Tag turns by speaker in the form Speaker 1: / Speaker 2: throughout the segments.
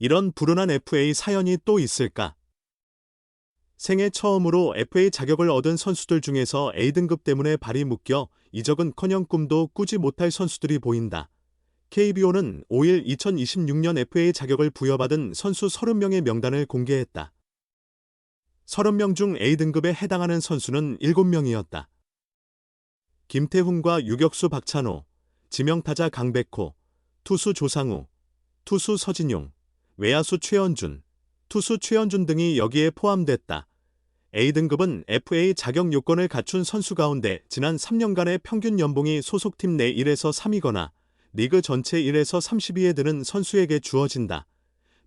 Speaker 1: 이런 불운한 FA 사연이 또 있을까? 생애 처음으로 FA 자격을 얻은 선수들 중에서 A등급 때문에 발이 묶여 이적은커녕 꿈도 꾸지 못할 선수들이 보인다. KBO는 5일 2026년 FA 자격을 부여받은 선수 30명의 명단을 공개했다. 30명 중 A등급에 해당하는 선수는 7명이었다. 김태훈과 유격수 박찬호, 지명타자 강백호, 투수 조상우, 투수 서진용, 외야수 최현준, 투수 최현준 등이 여기에 포함됐다. A등급은 FA 자격 요건을 갖춘 선수 가운데 지난 3년간의 평균 연봉이 소속팀 내 1에서 3이거나 리그 전체 1에서 32에 드는 선수에게 주어진다.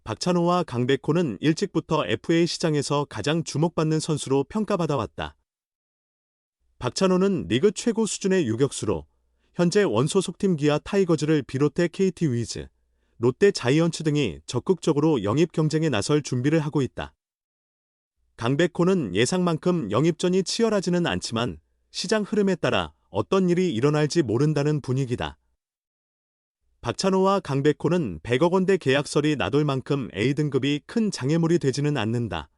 Speaker 1: 박찬호와 강백호는 일찍부터 FA 시장에서 가장 주목받는 선수로 평가받아왔다. 박찬호는 리그 최고 수준의 유격수로 현재 원소속팀 기아 타이거즈를 비롯해 KT 위즈, 롯데 자이언츠 등이 적극적으로 영입 경쟁에 나설 준비를 하고 있다. 강백호는 예상만큼 영입전이 치열하지는 않지만 시장 흐름에 따라 어떤 일이 일어날지 모른다는 분위기다. 박찬호와 강백호는 100억 원대 계약설이 나돌 만큼 A등급이 큰 장애물이 되지는 않는다.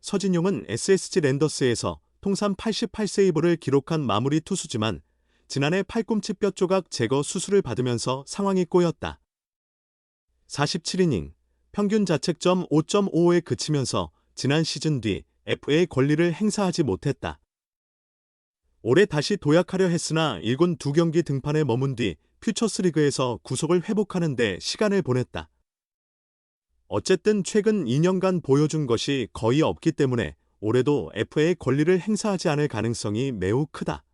Speaker 1: 서진용은 SSG 랜더스에서 통산 88세이브를 기록한 마무리 투수지만 지난해 팔꿈치 뼈 조각 제거 수술을 받으면서 상황이 꼬였다. 47이닝, 평균 자책점 5.55에 그치면서 지난 시즌 뒤 FA 권리를 행사하지 못했다. 올해 다시 도약하려 했으나 1군 2경기 등판에 머문 뒤 퓨처스리그에서 구속을 회복하는 데 시간을 보냈다. 어쨌든 최근 2년간 보여준 것이 거의 없기 때문에 올해도 FA 권리를 행사하지 않을 가능성이 매우 크다.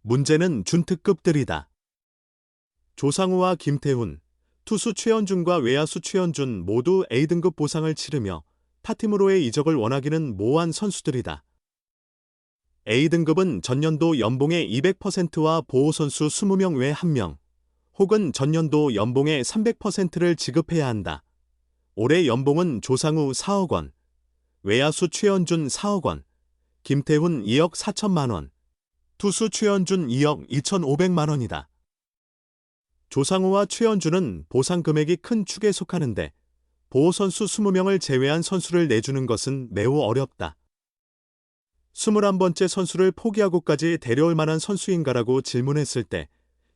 Speaker 1: 문제는 준특급들이다. 조상우와 김태훈, 투수 최현준과 외야수 최현준 모두 A등급 보상을 치르며 타팀으로의 이적을 원하기는 모호한 선수들이다. A등급은 전년도 연봉의 200%와 보호선수 20명 외 1명, 혹은 전년도 연봉의 300%를 지급해야 한다. 올해 연봉은 조상우 4억 원, 외야수 최현준 4억 원, 김태훈 2억 4천만 원, 투수 최현준 2억 2천5백만 원이다. 조상우와 최현준은 보상 금액이 큰 축에 속하는데 보호 선수 20명을 제외한 선수를 내주는 것은 매우 어렵다. 21번째 선수를 포기하고까지 데려올 만한 선수인가라고 질문했을 때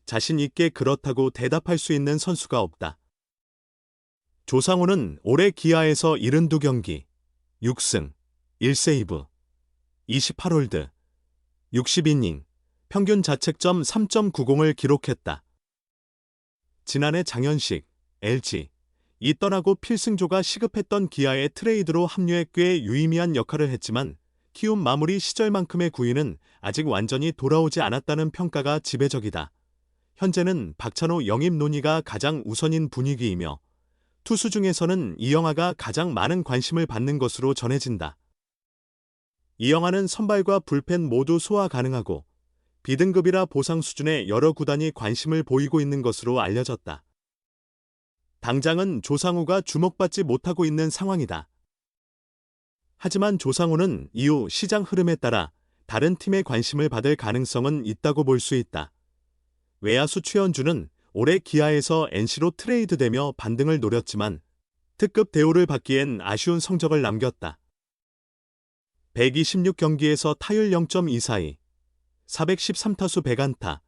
Speaker 1: 자신 있게 그렇다고 대답할 수 있는 선수가 없다. 조상우는 올해 기아에서 72경기, 6승, 1세이브, 28홀드, 60이닝, 평균 자책점 3.90을 기록했다. 지난해 장현식, LG, 이 떠나고 필승조가 시급했던 기아의 트레이드로 합류해 꽤 유의미한 역할을 했지만 키움 마무리 시절만큼의 구위는 아직 완전히 돌아오지 않았다는 평가가 지배적이다. 현재는 박찬호 영입 논의가 가장 우선인 분위기이며 투수 중에서는 이영하가 가장 많은 관심을 받는 것으로 전해진다. 이영하는 선발과 불펜 모두 소화 가능하고 비등급이라 보상 수준의 여러 구단이 관심을 보이고 있는 것으로 알려졌다. 당장은 조상우가 주목받지 못하고 있는 상황이다. 하지만 조상우는 이후 시장 흐름에 따라 다른 팀의 관심을 받을 가능성은 있다고 볼 수 있다. 외야수 최현주는 올해 기아에서 NC로 트레이드되며 반등을 노렸지만 특급 대우를 받기엔 아쉬운 성적을 남겼다. 126경기에서 타율 0.24이, 413타수 100안타,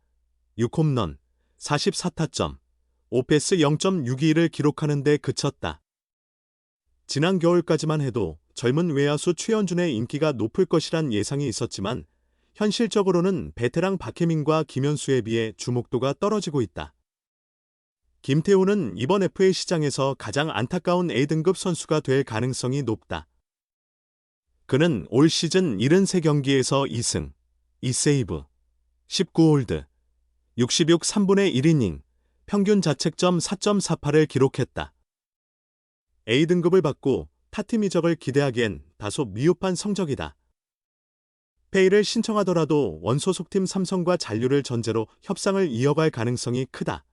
Speaker 1: 6홈런, 44타점, 오페스 0.62를 기록하는 데 그쳤다. 지난 겨울까지만 해도 젊은 외야수 최현준의 인기가 높을 것이란 예상이 있었지만 현실적으로는 베테랑 박혜민과 김현수에 비해 주목도가 떨어지고 있다. 김태우는 이번 FA 시장에서 가장 안타까운 A등급 선수가 될 가능성이 높다. 그는 올 시즌 73경기에서 2승, 2세이브, 19홀드, 66 3분의 1이닝, 평균 자책점 4.48을 기록했다. A등급을 받고 타팀 이적을 기대하기엔 다소 미흡한 성적이다. 페이를 신청하더라도 원소속팀 삼성과 잔류를 전제로 협상을 이어갈 가능성이 크다.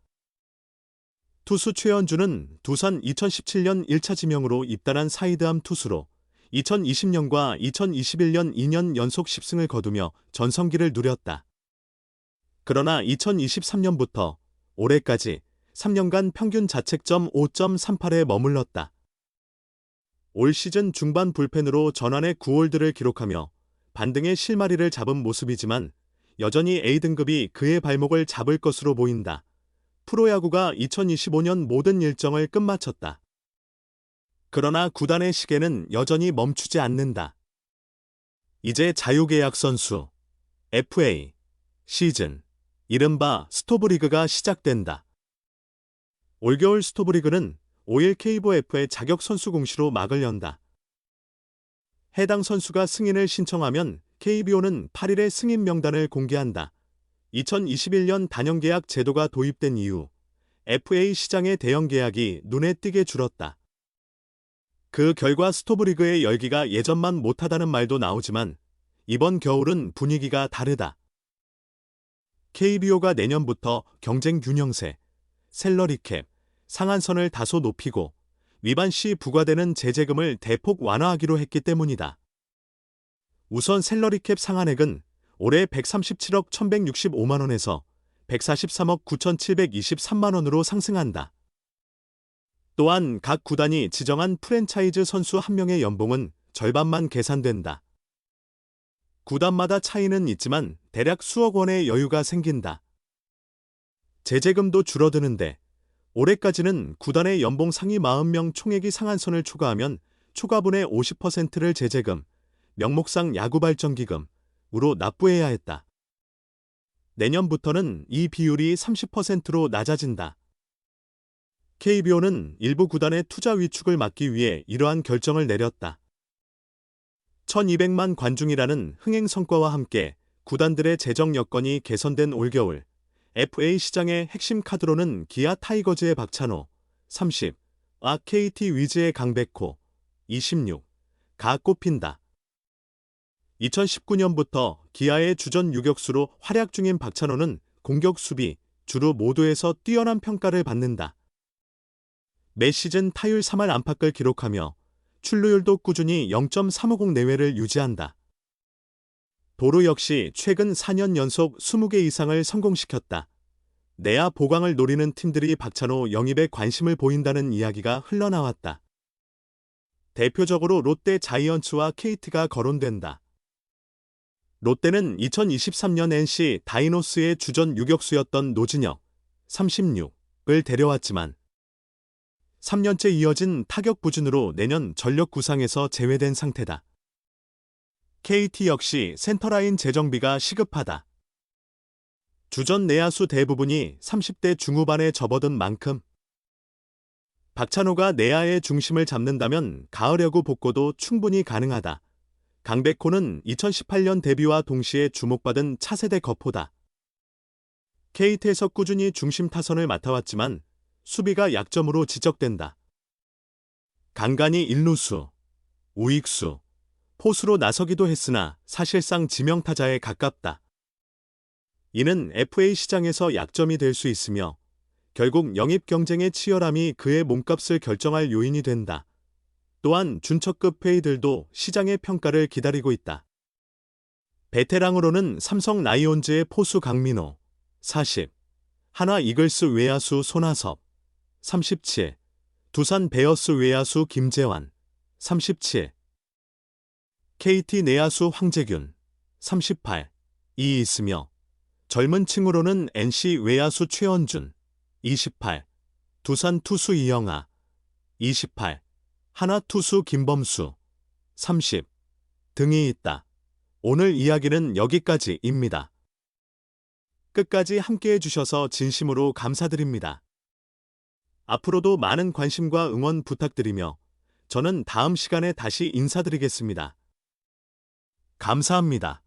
Speaker 1: 투수 최현주는 두산 2017년 1차 지명으로 입단한 사이드암 투수로 2020년과 2021년 2년 연속 10승을 거두며 전성기를 누렸다. 그러나 2023년부터 올해까지 3년간 평균 자책점 5.38에 머물렀다. 올 시즌 중반 불펜으로 전환의 9홀드를 기록하며 반등의 실마리를 잡은 모습이지만 여전히 A등급이 그의 발목을 잡을 것으로 보인다. 프로야구가 2025년 모든 일정을 끝마쳤다. 그러나 구단의 시계는 여전히 멈추지 않는다. 이제 자유계약 선수, FA, 시즌, 이른바 스토브리그가 시작된다. 올겨울 스토브리그는 5일 KBOF의 자격 선수 공시로 막을 연다. 해당 선수가 승인을 신청하면 KBO는 8일에 승인 명단을 공개한다. 2021년 단연계약 제도가 도입된 이후 FA 시장의 대형 계약이 눈에 띄게 줄었다. 그 결과 스토브리그의 열기가 예전만 못하다는 말도 나오지만 이번 겨울은 분위기가 다르다. KBO가 내년부터 경쟁 균형세, 셀러리 캡, 상한선을 다소 높이고 위반 시 부과되는 제재금을 대폭 완화하기로 했기 때문이다. 우선 셀러리 캡 상한액은 올해 137억 1165만 원에서 143억 9723만 원으로 상승한다. 또한 각 구단이 지정한 프랜차이즈 선수 한 명의 연봉은 절반만 계산된다. 구단마다 차이는 있지만 대략 수억 원의 여유가 생긴다. 제재금도 줄어드는데 올해까지는 구단의 연봉 상위 40명 총액이 상한선을 초과하면 초과분의 50%를 제재금, 명목상 야구발전기금으로 납부해야 했다. 내년부터는 이 비율이 30%로 낮아진다. KBO는 일부 구단의 투자 위축을 막기 위해 이러한 결정을 내렸다. 1200만 관중이라는 흥행 성과와 함께 구단들의 재정 여건이 개선된 올겨울 FA 시장의 핵심 카드로는 기아 타이거즈의 박찬호 30, 아 KT 위즈의 강백호 26 가 꼽힌다. 2019년부터 기아의 주전 유격수로 활약 중인 박찬호는 공격 수비, 주루 모두에서 뛰어난 평가를 받는다. 매 시즌 타율 3할 안팎을 기록하며 출루율도 꾸준히 0.350 내외를 유지한다. 도루 역시 최근 4년 연속 20개 이상을 성공시켰다. 내야 보강을 노리는 팀들이 박찬호 영입에 관심을 보인다는 이야기가 흘러나왔다. 대표적으로 롯데 자이언츠와 KT가 거론된다. 롯데는 2023년 NC 다이노스의 주전 유격수였던 노진혁 36을 데려왔지만 3년째 이어진 타격 부진으로 내년 전력 구상에서 제외된 상태다. KT 역시 센터라인 재정비가 시급하다. 주전 내야수 대부분이 30대 중후반에 접어든 만큼 박찬호가 내야의 중심을 잡는다면 가을 야구 복고도 충분히 가능하다. 강백호는 2018년 데뷔와 동시에 주목받은 차세대 거포다. KT에서 꾸준히 중심 타선을 맡아왔지만 수비가 약점으로 지적된다. 간간히 일루수, 우익수, 포수로 나서기도 했으나 사실상 지명타자에 가깝다. 이는 FA 시장에서 약점이 될 수 있으며 결국 영입 경쟁의 치열함이 그의 몸값을 결정할 요인이 된다. 또한 준척급 회의들도 시장의 평가를 기다리고 있다. 베테랑으로는 삼성 라이온즈의 포수 강민호 40, 하나 이글스 외야수 손아섭 37, 두산 베어스 외야수 김재환. 37, KT 내야수 황재균. 38 이 있으며 젊은 층으로는 NC 외야수 최원준. 28, 두산 투수 이영아. 28, 하나 투수 김범수. 30 등이 있다. 오늘 이야기는 여기까지입니다. 끝까지 함께 해 주셔서 진심으로 감사드립니다. 앞으로도 많은 관심과 응원 부탁드리며 저는 다음 시간에 다시 인사드리겠습니다. 감사합니다.